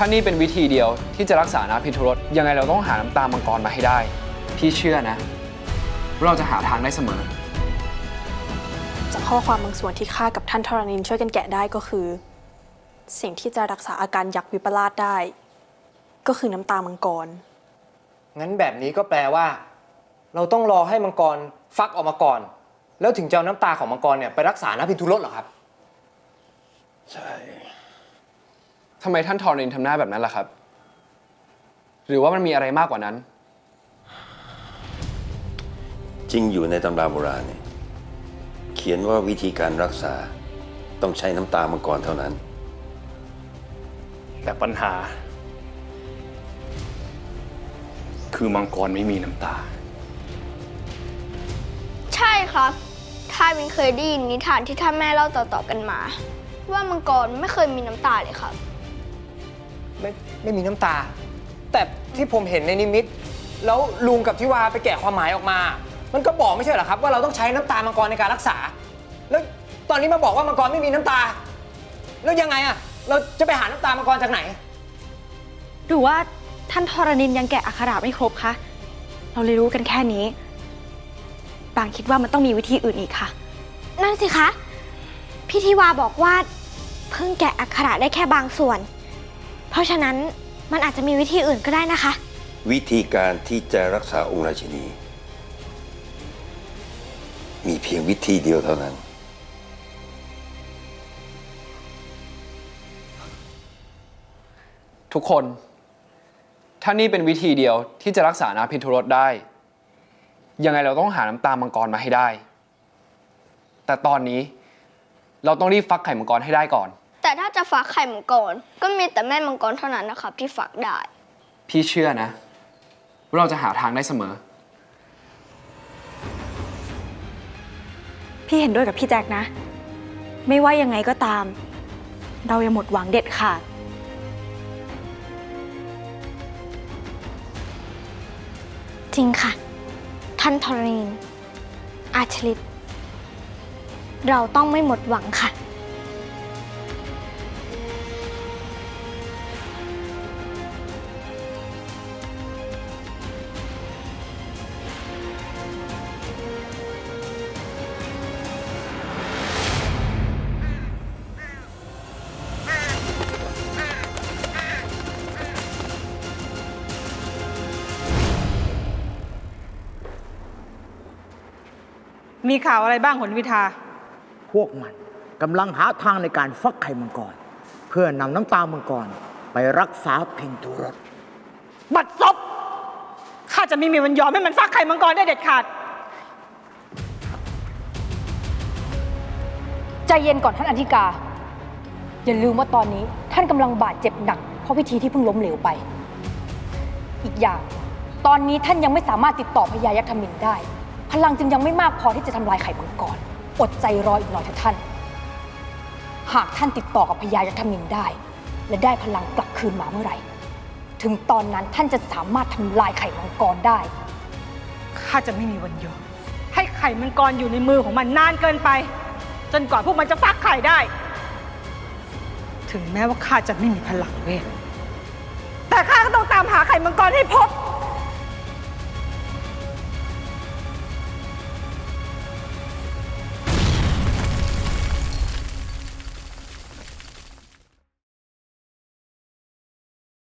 ถ้านี่เป็นวิธีเดียวที่จะรักษาน้ำพิษทุรสยังไงเราต้องหาน้ำตามังกรมาให้ได้ พี่เชื่อนะว่าเราจะหาทางได้เสมอ จากข้อความบางส่วนที่ข้ากับท่านธรณินช่วยกันแกะได้ก็คือ สิ่งที่จะรักษาอาการยักษ์วิปลาสได้ ก็คือน้ำตามังกร งั้นแบบนี้ก็แปลว่า เราต้องรอให้มังกรฟักออกมาก่อน แล้วถึงจะเอาน้ำตาของมังกรเนี่ยไปรักษาน้ำพินทุรสเหรอครับ ใช่ ทำไมท่านทอรินทำหน้าแบบนั้นล่ะครับ หรือว่ามันมีอะไรมากกว่านั้น จริงอยู่ในตำราโบราณเนี่ยเขียนว่าวิธีการรักษาต้องใช้น้ำตามังกรเท่านั้น แต่ปัญหา คือมังกรไม่มีน้ำตา ใช่ครับท่านวินเคยได้ยินนิทานที่ท่านแม่เล่าต่อๆกันมา ว่ามังกรไม่เคยมีน้ำตาเลยครับ ไม่ไม่มีน้ำตา แต่ที่ผมเห็นในนิมิต แล้วลุงกับทิวาไปแกะความหมายออกมา มันก็บอกไม่ใช่เหรอครับ ว่าเราต้องใช้น้ำตามังกรในการรักษา แล้วตอนนี้มาบอกว่ามังกรไม่มีน้ำตา แล้วยังไงอะเราจะไปหาน้ำตามังกรจากไหน หรือว่าท่านทรณินยังแกะอักขระไม่ครบคะ เราเลยรู้กันแค่นี้ บางคิดว่ามันต้องมีวิธีอื่นอีกค่ะ นั่นสิคะ พี่ทิวาบอกว่า เพิ่งแกะอักขระได้แค่บางส่วน เพราะฉะนั้นมันอาจจะมีวิธีอื่นก็ได้นะคะ วิธีการที่จะรักษาองค์ราชินี มีเพียงวิธีเดียวเท่านั้น ทุกคน ถ้านี่เป็นวิธีเดียวที่จะรักษาน้ำพิษทุรสได้ ยังไงเราต้องหาน้ำตามังกรมาให้ได้ แต่ตอนนี้เราต้องรีบฟักไข่มังกรให้ได้ก่อน แต่ถ้าจะฟักไข่มังกรก็มีแต่แม่มังกรเท่านั้นนะครับ ที่ฟักได้ พี่เชื่อนะว่าเราจะหาทางได้เสมอ พี่เห็นด้วยกับพี่แจ็คนะ ไม่ว่ายังไงก็ตาม เรายังหมดหวังเด็ดขาด จริงค่ะ ท่านธรณีนอาชลิต เราต้องไม่หมดหวังค่ะ มีข่าวอะไรบ้างหนวิทา พวกมันกำลังหาทางในการฟักไข่มังกร เพื่อนำน้ำตามังกร ไปรักษาพินทุรสบัดซบข้าจะไม่มีวันยอมให้มันฟักไข่มังกรได้เด็ดขาด ใจเย็นก่อนท่านอธิกา อย่าลืมว่าตอนนี้ท่านกำลังบาดเจ็บหนักเพราะพิธีที่เพิ่งล้มเหลวไป อีกอย่าง ตอนนี้ท่านยังไม่สามารถติดต่อพญายักษ์ธมินได้ พลังจึงยังไม่มากพอที่จะทำลายไข่มังกรอดใจรออีกหน่อยเถอะท่าน หากท่านติดต่อกับพญายักษ์ธมินได้ และได้พลังกลับคืนมาเมื่อไหร่ ถึงตอนนั้นท่านจะสามารถทำลายไข่มังกรได้ ข้าจะไม่มีวันยอมให้ไข่มังกรอยู่ในมือของมันนานเกินไป จนกว่าพวกมันจะฟักไข่ได้ ถึงแม้ว่าข้าจะไม่มีพลังเวทแต่ข้าก็ต้องตามหาไข่มังกรให้พบ